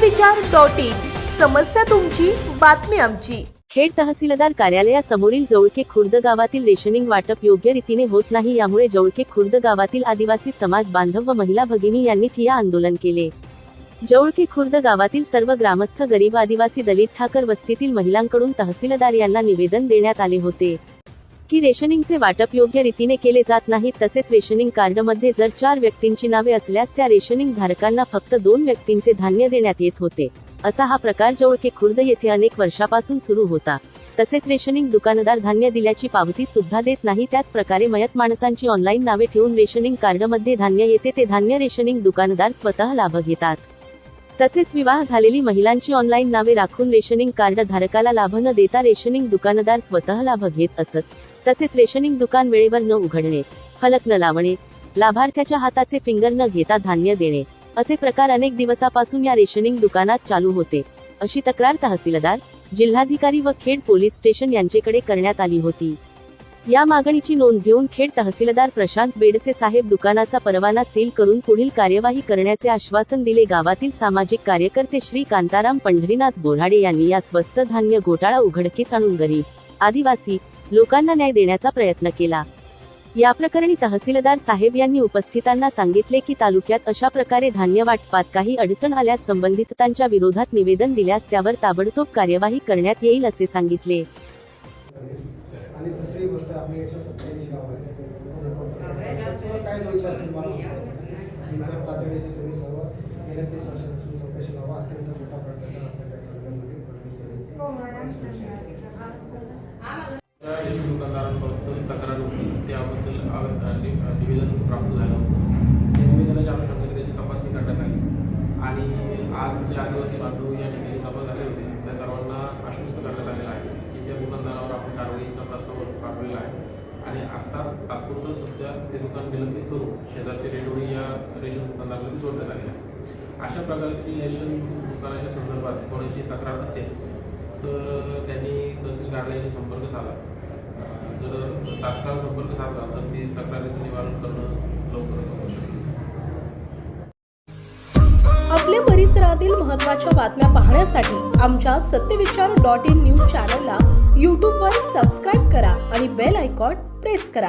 विचार dot in. समस्या तुमची बातमी आमची. खेड तहसीलदार कार्यालयासमोरील जवळके खुर्द गावातील रेशनिंग वाटप योग्य रीतीने होत नाही यामुळे जवळके खुर्द गावातील आदिवासी समाज बांधव व महिला भगिनी यांनी ठिया आंदोलन केले. जवळके खुर्द गावातील सर्व ग्रामस्थ गरीब आदिवासी दलित ठाकर वस्तीतील महिलांकडून तहसीलदार यांना निवेदन देण्यात आले होते. की रेशनिंगचे वाटप योग्य रीतीने केले जात नाहीत तसेच रेशनिंग कार्डमध्ये जर चार व्यक्तींची नावे असल्यास त्या रेशनिंग धारकांना फक्त दोन व्यक्तींचे धान्य देण्यात येत होते. असा हा प्रकार जवळके खुर्द येथे अनेक वर्षापासून सुरू होता. तसेच रेशनिंग दुकानदार धान्य दिल्याची पावती सुद्धा देत नाही त्याच प्रकारे मयत माणसांची ऑनलाईन नावे ठेवून रेशनिंग कार्डमध्ये धान्य येते ते धान्य रेशनिंग दुकानदार स्वतः लाभ घेतात. तसेच विवाह झालेली महिलांची ऑनलाईन नावे राखून रेशनिंग कार्ड धारकाला लाभ न देता रेशनिंग दुकानदार स्वतः लाभ घेत असत. तसेच रेशनिंग दुकान वेळेवर न उघडणे फलक न लावणे लाभार्थ्याच्या हाताचे फिंगर न घेता धान्य देणे असे प्रकार अनेक दिवसापासून या रेशनिंग दुकानात चालू होते अशी तक्रार तहसीलदार जिल्हाधिकारी व खेड पोलीस स्टेशन यांचेकडे करण्यात आली होती. या मागणीची नोंद घेऊन खेड तहसीलदार प्रशांत बेडसे साहेब दुकानाचा परवाना सील करून पुढील कार्यवाही करण्याचे आश्वासन दिले गावातील सामाजिक कार्यकर्ते श्री कांताराम पंढरीनाथ बोराडे यांनी या स्वस्त धान्य घोटाळा उघडकीस आणून गरीब आदिवासी लोकांना न्याय देण्याचा प्रयत्न केला. या प्रकरणी तहसीलदार साहेब यांनी उपस्थितांना सांगितले की तालुक्यात अशा प्रकारे धान्य वाटपात काही अडचण आल्यास संबंधितांच्या विरोधात निवेदन दिल्यास त्यावर ताबडतोब कार्यवाही करण्यात येईल असे सांगितले. आणि प्राप्त झालं. ते निवेदनाच्या अनुषंगाने त्याची तपासणी करण्यात आली. आणि आज जे आदिवासी बांधव या ठिकाणी जमा झाले होते त्या सर्वांना आश्वस्त करण्यात आलेलं आहे की त्या दुकानदारावर आपण कारवाईचा प्रस्ताव पाठवलेला आहे. आणि आत्ता तात्पुरतं सध्या ते दुकान निलंबित करून शेजारचे रेडोळी या रेशन दुकानदाराला जोडण्यात आले आहे. अशा प्रकारची रेशन दुकानाच्या संदर्भात कोणाची तक्रार असेल तर त्यांनी तहसील कार्यालयाशी संपर्क साधा. जर तात्काळ संपर्क साधला तर ती तक्रारीचं निवारण करणं लवकरच होऊ शकेल आपल्या परिसरातील महत्त्वाच्या बातम्या पाहण्यासाठी आमच्या सत्यविचार डॉट इन न्यूज चॅनलला यूट्यूबवर सबस्क्राईब करा आणि बेल आयकॉन प्रेस करा.